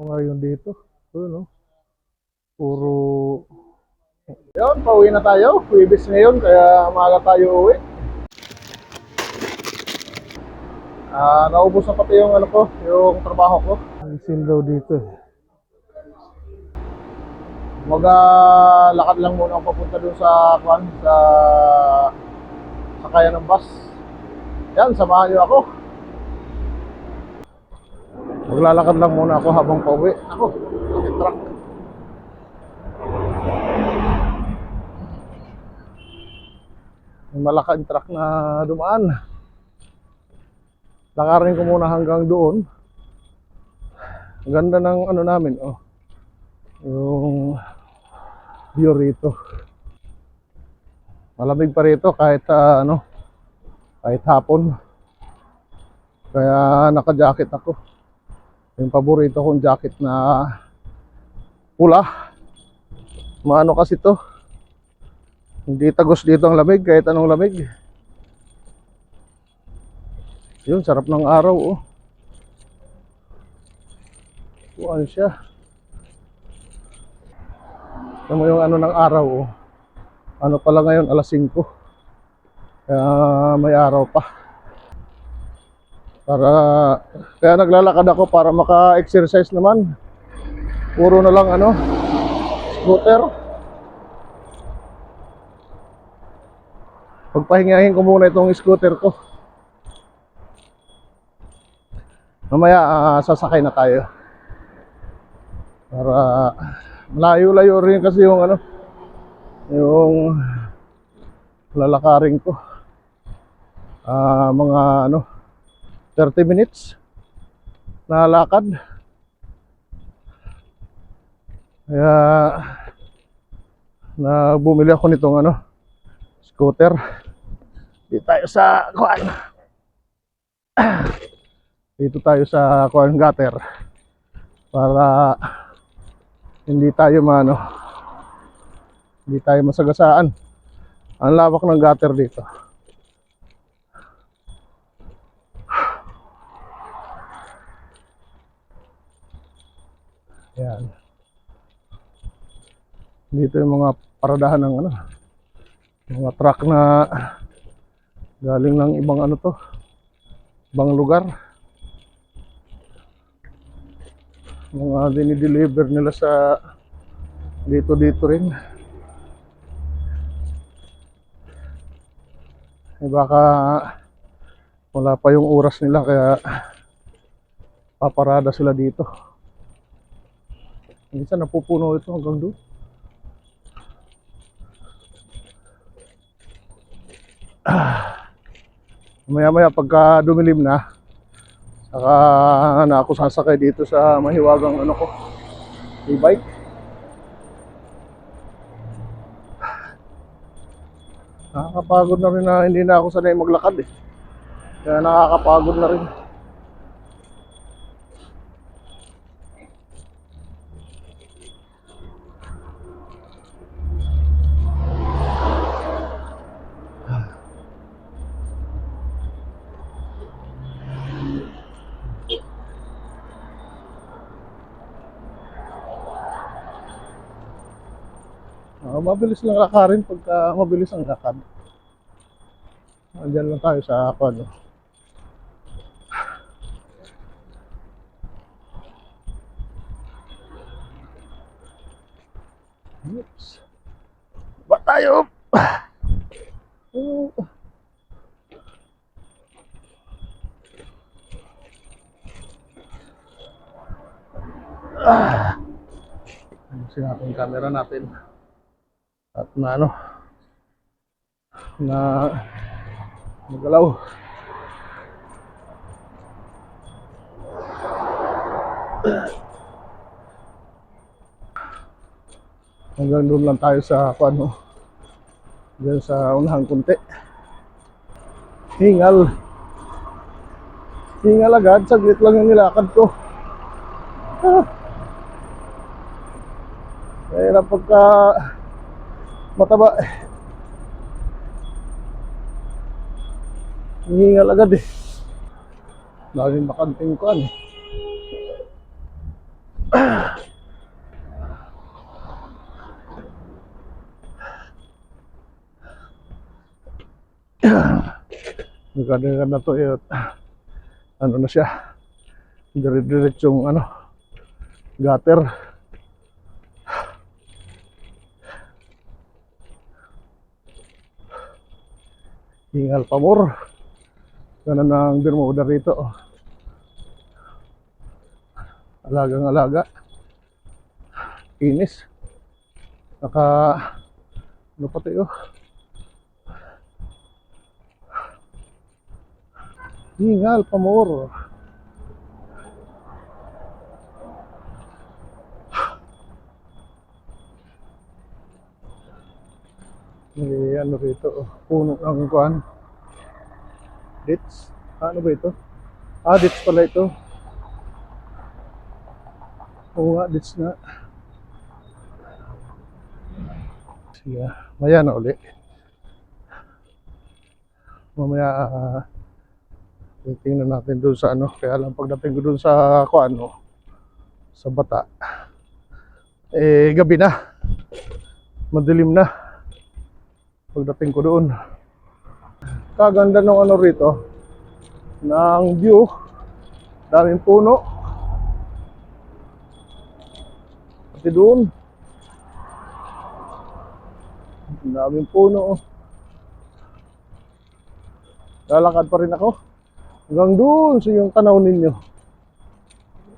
Ngayon dito. Ano? Puro... Yun, pauwi na tayo. Wibis ngayon, kaya maaga tayo uwi. Ah, naubos na pati yung ano ko, yung trabaho ko. Ang isin dito. eh. Mag-lakad lang muna ako papunta dun sa kwan, sa sakayan ng bus. Yan, samahan niyo ako. Maglalakad lang muna ako habang pauwi. Ako, may truck. May malaking truck na dumaan. Lakarin ko muna hanggang doon. Ang ganda ng ano namin, oh. Yung view rito. Malamig pa rito kahit ah, ano, kahit hapon. Kaya naka-jacket ako. Yung paborito kong jacket na pula. Maano kasi to. Hindi tagos dito ang lamig kahit anong lamig. Yun, sarap ng araw oh. Buwan siya. Ito mo yung ano ng araw oh. Ano pala ngayon, alas 5. Kaya may araw pa para kaya naglalakad ako para maka-exercise naman. Puro na lang ano scooter. Pagpahingahin ko muna itong scooter ko. Mamaya ah, sasakay na tayo. Para malayo-layo rin kasi yung ano yung lalakarin ko. Ah, mga ano 30 minutes na lakad. Kaya na bumili ako nitong ano scooter. Dito tayo sa kuan. Dito tayo sa kuan gutter para hindi tayo mano hindi tayo masagasaan. Ang lawak ng gutter dito. Yan. Dito yung mga paradahan ng ano, mga truck na galing ng ibang ano to, ibang lugar. Mga dinideliver nila sa dito dito rin. Eh baka wala pa yung oras nila kaya paparada sila dito. Minsan napupuno ito hanggang doon. Ah. Maya-maya pagka dumilim na, saka na ako sasakay dito sa mahiwagang ano ko, e-bike. Nakakapagod na rin na hindi na ako sanay maglakad eh. Kaya nakakapagod na rin. Ah, mabilis lang lakarin pagka mabilis ang lakad. Andiyan lang tayo sa ako, ano. Oops. Ba tayo? Oh. Ah. Ayusin natin yung camera natin at na ano na magalaw hanggang doon lang tayo sa ano dyan sa unahang kunti. Hingal. Hingal agad saglit lang yung nilakad ko. Ah. Kaya pagka mataba. Hingal agad eh. Daming bakanting kuan. eh. Nagkadagan na to eh. Ano na siya? Dire-diretsong ano? Gutter. Hingal pamor. Ganun ang Bermuda rito. Alagang alaga. Inis. Naka ano pa tayo? Hingal pamor. May ano rito, oh, puno ng kuan. Dates? Ano ba ito? Ah, dates pala ito. Oo nga, dates nga. Sige, maya na uli. Mamaya, ah, titingnan natin doon sa ano. Kaya lang pagdating ko doon sa kuan, no, sa bata, eh, gabi na. Madilim na pagdating ko doon. Kaganda ng ano rito, ng view, daming puno. Pati doon, daming puno. Lalakad pa rin ako. Hanggang doon sa yung tanaw ninyo.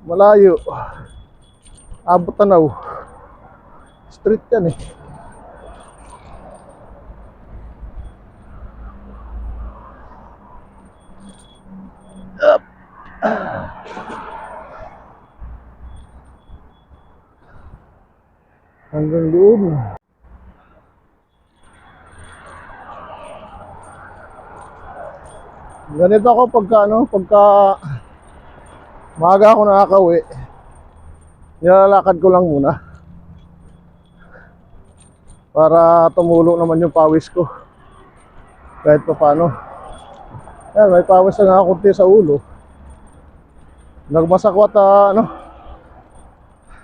Malayo. Abot tanaw. Street yan eh. Hanggang doon. Ganito ako pagka ano, pagka maaga ako nakakauwi. Nilalakad ko lang muna. Para tumulong naman yung pawis ko. Kahit pa paano. Yan, may pawis na nga kunti sa ulo. Nagmasakwat ah, ano,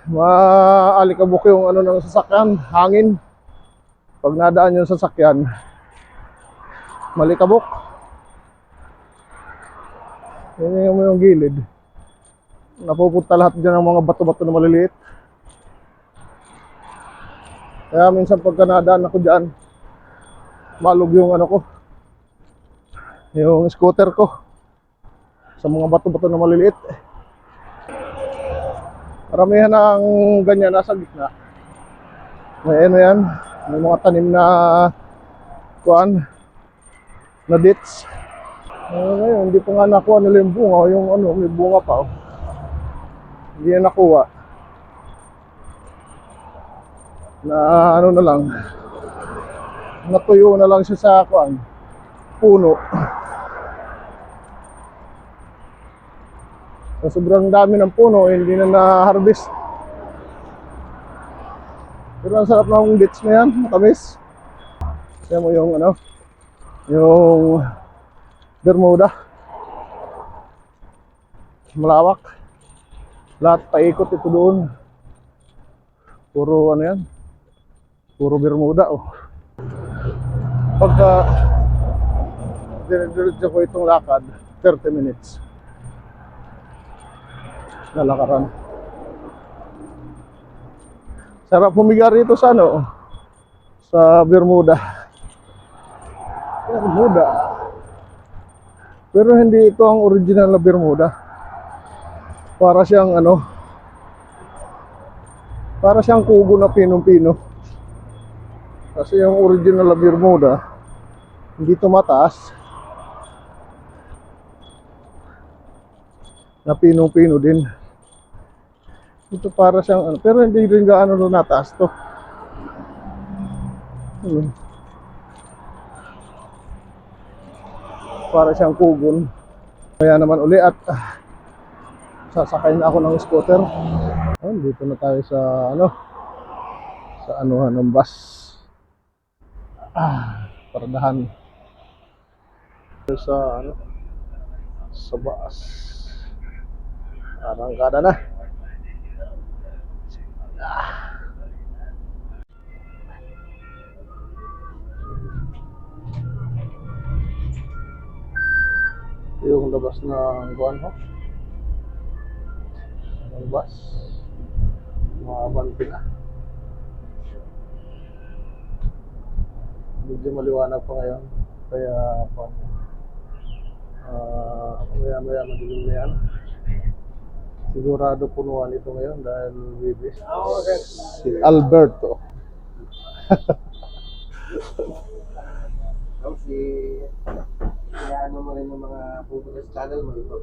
maalikabok yung ano ng sasakyan, hangin. Pag nadaan yung sasakyan, malikabok. Yan yung, yung gilid. Napupunta lahat dyan ng mga bato-bato na maliliit. Kaya minsan pagka nadaan ako dyan, malog yung ano ko, yung scooter ko sa mga bato-bato na maliliit. Karamihan ng ganyan nasa gitna. May ano yan, may mga tanim na kuan na dates. Eh, ngayon, hindi pa nga nakuha nila yung bunga. Yung ano, may bunga pa. Oh. Hindi na nakuha. Na ano na lang. Natuyo na lang siya sa kuan. Puno. Sa sobrang dami ng puno, hindi na na-harvest. Pero ang sarap ng dates na yan, matamis. Kaya mo yung ano, yung Bermuda. Malawak. Lahat paikot ito doon. Puro ano yan? Puro Bermuda oh. Pagka dire-diretso ko itong lakad, 30 minutes. Lalakaran. Sarap humiga rito sa ano? Sa Bermuda. Bermuda. Pero hindi ito ang original na Bermuda. Para siyang ano, para siyang kubo na pinong-pino. Kasi yung original na Bermuda, hindi ito mataas. Na pinong-pino din. Ito para siyang ano, pero hindi rin gaano na nataas to. Ano? para siyang kugon. Kaya naman uli at ah, sasakay na ako ng scooter. Oh, dito na tayo sa ano sa anuhan ng bus. Ah, paradahan. Sa ano sa bus. Arangkada na. Yung labas ng buwan ho. Ang bus. Mabanti na. Medyo maliwanag pa ngayon. Kaya pa Ah, maya maya madilim na yan. Sigurado punuan ito ngayon dahil bibis. Si Alberto. Si kaya ano mo rin ng mga pupunta sa channel mo, ito,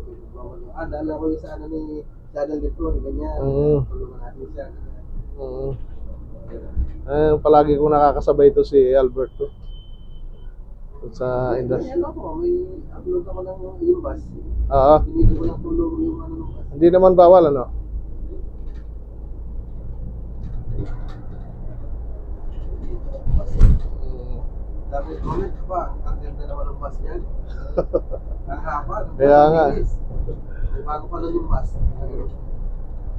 ah, dala ko yung sa ano ni channel dito, ganyan. Mm. Tulungan natin siya. Mm. Eh, palagi ko nakakasabay ito si Alberto. Sa industry. Ganyan ako, may upload ako ng bus. Oo. Binigyan ko ng tulong yung ano. Hindi naman bawal, ano? Dami comment pa, ang ganda naman ng bus niyan. Ang haba, Kaya nga. bago pa lang yung bus.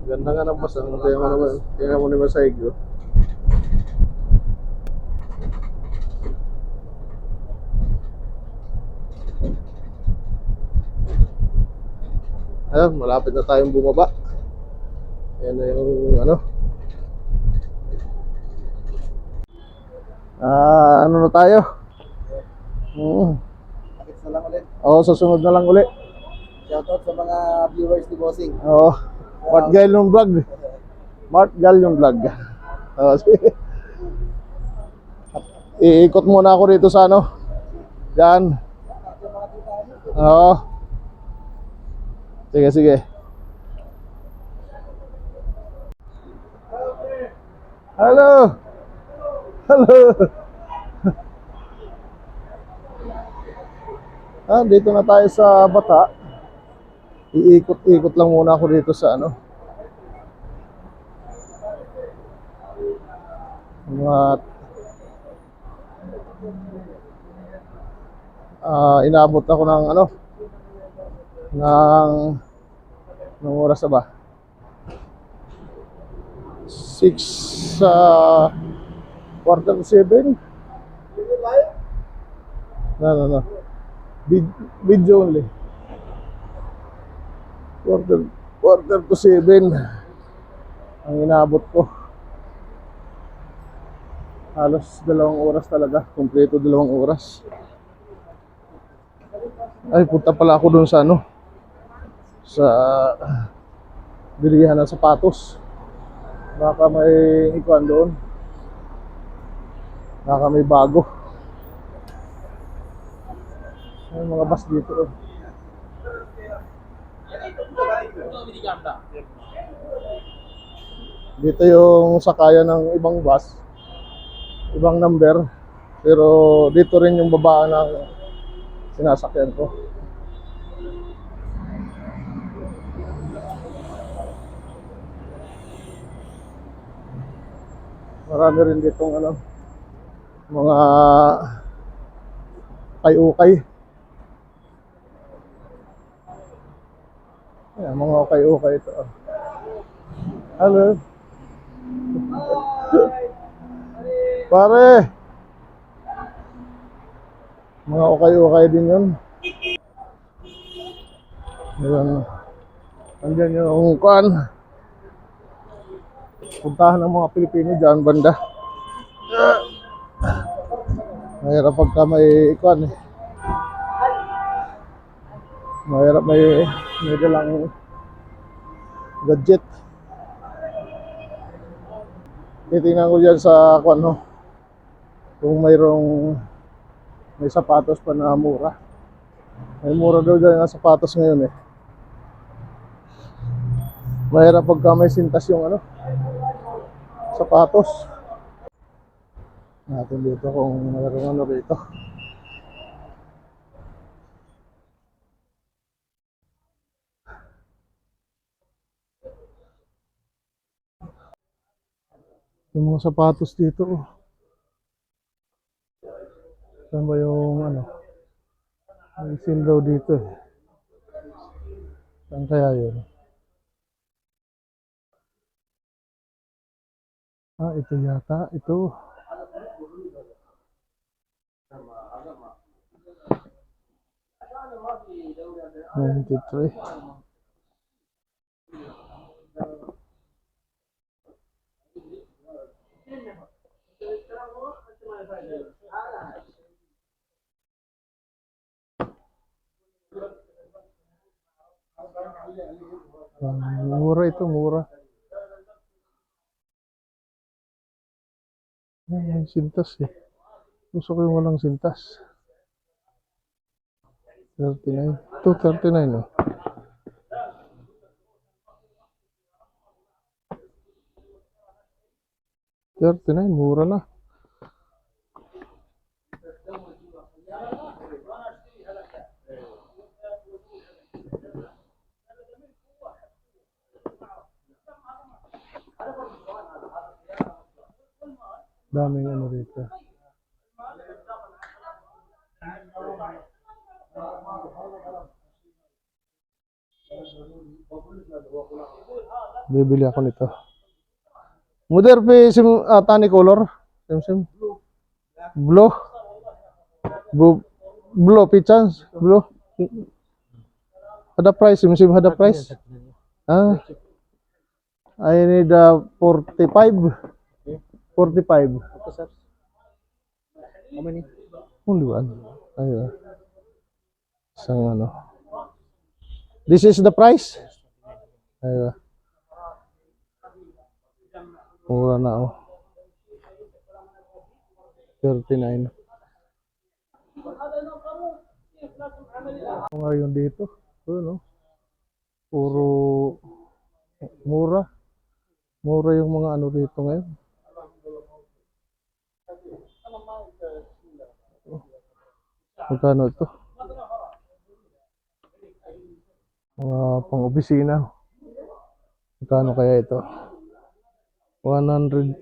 Ganda nga ng bus. Ano, mo naman. Tingnan mo naman sa igyo. Ayun, malapit na tayong bumaba. Ayan na yung ano. Ah, ano na tayo? Hmm. Bakit na lang ulit. Oo, susunod na lang uli. Shoutout sa mga viewers ni Bossing. Oo. Mart Galyong Vlog. Mart Galyong Vlog. Oo, sige. Iikot muna ako rito sa ano. Diyan. Oo. Sige, sige. Hello. Hello. Ah, dito na tayo sa Bata. Iikot-ikot lang muna ako dito sa ano. Mga ah inabot ako ng ano ng ng oras na ba? 6 sa quarter to 7 no no no. Vid- video only. Quarter quarter to 7 ang inabot ko. Halos dalawang oras talaga. Kompleto dalawang oras. Ay punta pala ako dun sa ano sa bilihan ng sapatos. Baka may ikuan doon. Baka may bago. May mga bus dito. Oh. Dito yung sakayan ng ibang bus, ibang number, pero dito rin yung babaan ng sinasakyan ko. Marami rin ditong ano, mga kay-ukay. Ayan, mga ukay-ukay ito. Hello. Pare. Mga ukay-ukay din yun. Ayan. Andyan yung kuan. Puntahan ng mga Pilipino dyan, banda. Mahirap pagka may kuan eh. Mahirap may may dalang gadget. Titingnan ko dyan sa kuan ho. Kung mayroong may sapatos pa na mura. May mura daw dyan ang sapatos ngayon eh. Mahirap pagka may sintas yung ano, sapatos. Natin dito kung mayroong ano rito. Yung mga sapatos dito. oh. Saan ba yung ano? May sin daw dito eh. Saan kaya yun? Ah, ito yata. Ito. Ninety-three. Ah, mura ito, mura. Ay, sintas eh. Gusto ko yung walang sintas. 39. Ito, 39 oh. Thirty-nine, mura na. Daming ano rito. Bibili ako nito. Mother pa sim uh, tani color. Sim sim. Blue. Blue. Blue pichans. Blue. Ada price sim sim ada price. Ah. I need uh, 45. 45. Ito, sir. How many? Only one. Ayun. Isang ano. This is the price? Ayun. Mura na oh. 39. Ngayon dito. Ayun oh. Puro mura. Mura yung mga ano dito ngayon. Magkano ito? Mga pang-opisina. Magkano kaya ito? 180.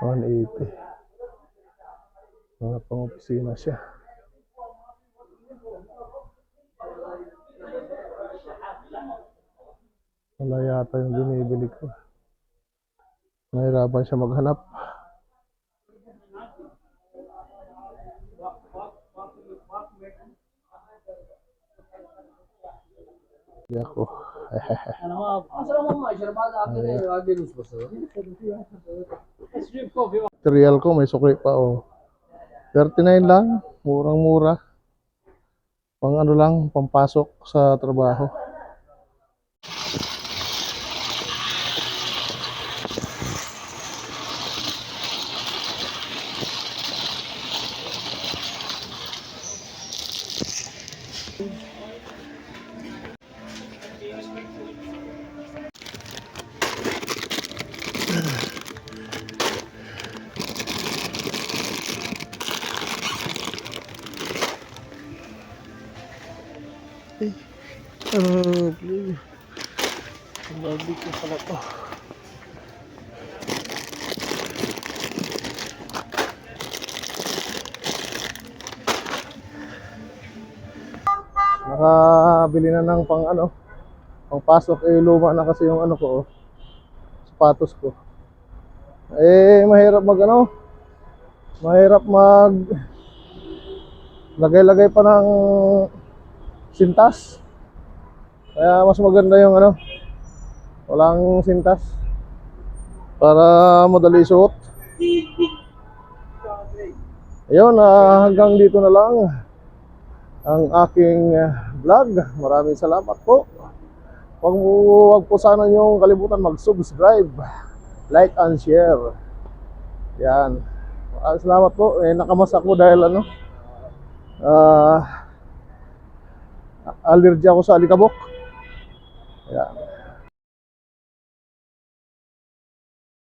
One eighty. Mga pang-opisina siya. Wala yata yung binibili ko. Nahirapan siya maghanap. Di ako. Material ko, may sukli pa oh. 39 lang, murang-mura. Pang ano lang, pampasok sa trabaho. Oh, please. Babi ko pala to. Nakabili na ng pang ano, pang pasok eh luma na kasi yung ano ko, oh, sapatos ko. Eh mahirap mag ano, mahirap mag lagay-lagay pa ng sintas. Kaya mas maganda yung ano, walang sintas. Para madali suot. Ayun, ah, hanggang dito na lang ang aking ah, vlog. Maraming salamat po. Huwag, huwag po sana niyong kalimutan mag-subscribe, like and share. Yan. Salamat po. Eh, nakamas ako dahil ano, ah, allergy ako sa alikabok. Yan.